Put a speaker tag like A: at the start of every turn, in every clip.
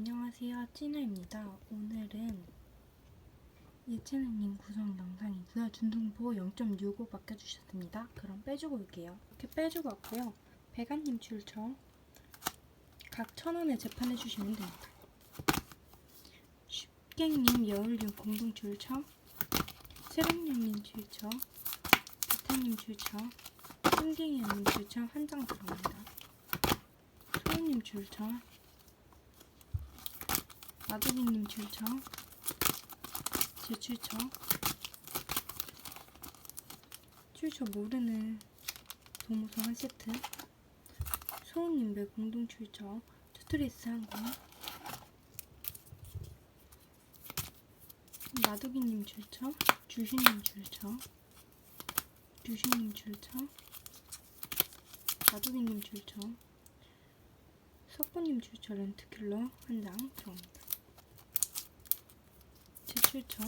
A: 안녕하세요. 찐우입니다. 오늘은 예체능님 구성 영상이고요. 준등보 0.65 맡겨주셨습니다. 그럼 빼주고 올게요. 이렇게 빼주고 왔고요. 배가님 출처 각 천원에 재판해주시면 됩니다. 쉽갱님 여울님 공동 출처 세롱님님 출처 비타님 출처 승갱이님 출처 한 장 들어갑니다. 소희님 출처 마두기님 출처? 제 출처? 출처 모르는 동무서 한 세트? 소은님 배 공동 출처? 투트리스 한권 마두기님 출처? 주신님 출처? 주신님 출처? 마두기님 출처? 석구님 출처 렌트킬러? 한장 들어옵니다. 제 출처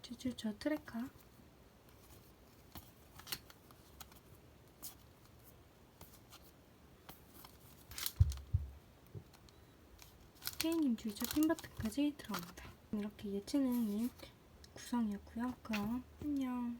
A: 제 출처 트레카 케이님 줄자 핀버튼까지 들어옵니다. 이렇게 예체능인 구성이었고요. 그럼 안녕.